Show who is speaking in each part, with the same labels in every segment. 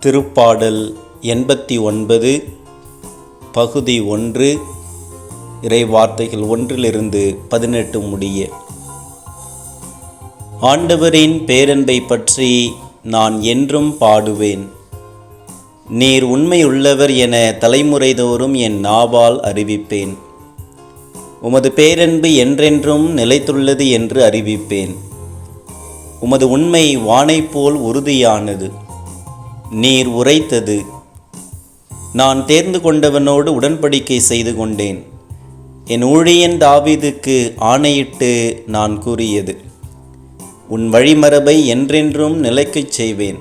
Speaker 1: திருப்பாடல் எண்பத்தி ஒன்பது பகுதி ஒன்று இறைவார்த்தைகள் ஒன்றிலிருந்து பதினெட்டு முடிய. ஆண்டவரின் பேரன்பை பற்றி நான் என்றும் பாடுவேன். நீர் உண்மையுள்ளவர் என தலைமுறைதோறும் என் நாவால் அறிவிப்பேன். உமது பேரன்பு என்றென்றும் நிலைத்துள்ளது என்று அறிவிப்பேன். உமது உண்மை வானைப் போல் உறுதியானது. நீர் உரைத்தது. நான் தேர்ந்து கொண்டவனோடு உடன்படிக்கை செய்து கொண்டேன். என் ஊழியன் தாவீதுக்கு ஆணையிட்டு நான் கூறியது உன் வழிமரபை என்றென்றும் நிலைக்கச் செய்வேன்.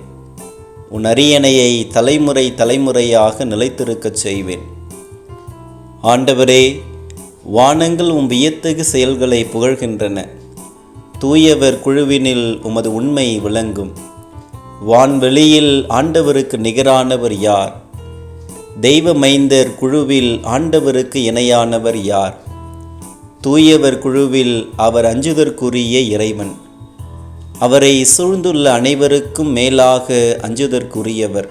Speaker 1: உன் அரியணையை தலைமுறை தலைமுறையாக நிலைத்திருக்கச் செய்வேன். ஆண்டவரே வானங்கள் உன் வியத்தகு செயல்களை புகழ்கின்றன. தூயவர் குழுவினில் உமது உண்மை விளங்கும். வான்வெளியில் ஆண்டவருக்கு நிகரானவர் யார்? தெய்வ மைந்தர் குழுவில் ஆண்டவருக்கு இணையானவர் யார்? தூயவர் குழுவில் அவர் அஞ்சுதற்குரிய இறைவன். அவரை சூழ்ந்துள்ள அனைவருக்கும் மேலாக அஞ்சுதற்குரியவர்.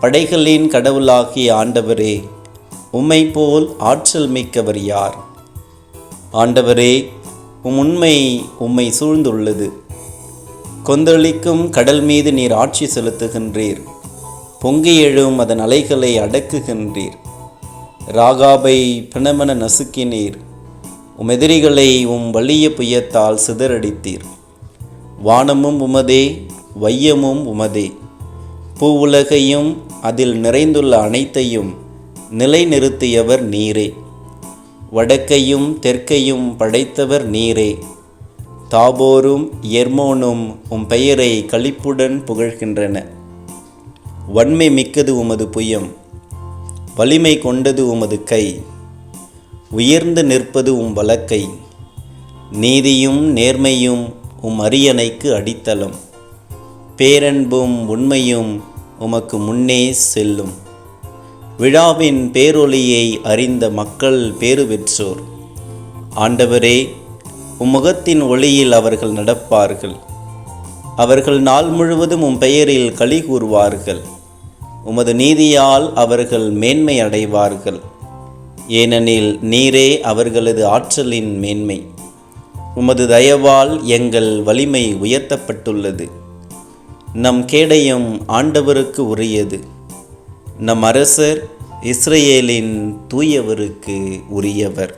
Speaker 1: படைகளின் கடவுளாகிய ஆண்டவரே உம்மை போல் ஆற்றல் மிக்கவர் யார்? ஆண்டவரே உம் உண்மை உம்மை சூழ்ந்துள்ளது. கொந்தளிக்கும் கடல் மீது நீர் ஆட்சி செலுத்துகின்றீர். பொங்கி எழும் அதன் அலைகளை அடக்குகின்றீர். ராகாபை பிணமென நசுக்கினீர். உம் எதிரிகளை உம் வலிய புயத்தால் சிதறடித்தீர். வானமும் உமதே வையமும் உமதே. பூவுலகையும் அதில் நிறைந்துள்ள அனைத்தையும் நிலைநிறுத்தியவர் நீரே. வடக்கையும் தெற்கையும் படைத்தவர் நீரே. தாபோரும் எர்மோனும் உம் பெயரை களிப்புடன் புகழ்கின்றன. வன்மை மிக்கது உமது புயம். வலிமை கொண்டது உமது கை. உயர்ந்து நிற்பது உம் வழக்கை நீதியும் நேர்மையும் உம் அரியணைக்கு அடித்தளம். பேரன்பும் உண்மையும் உமக்கு முன்னே செல்லும். விழாவின் பேரொலியை அறிந்த மக்கள் பேறு பெற்றோர். ஆண்டவரே உம்முகத்தின் ஒளியில் அவர்கள் நடப்பார்கள். அவர்கள் நாள் முழுவதும் உம் பெயரில் களி கூறுவார்கள். உமது நீதியால் அவர்கள் மேன்மை அடைவார்கள். ஏனெனில் நீரே அவர்களது ஆற்றலின் மேன்மை. உமது தயவால் எங்கள் வலிமை உயர்த்தப்பட்டுள்ளது. நம் கேடயம் ஆண்டவருக்கு உரியது. நம் அரசர் இஸ்ரேலின் தூயவருக்கு உரியவர்.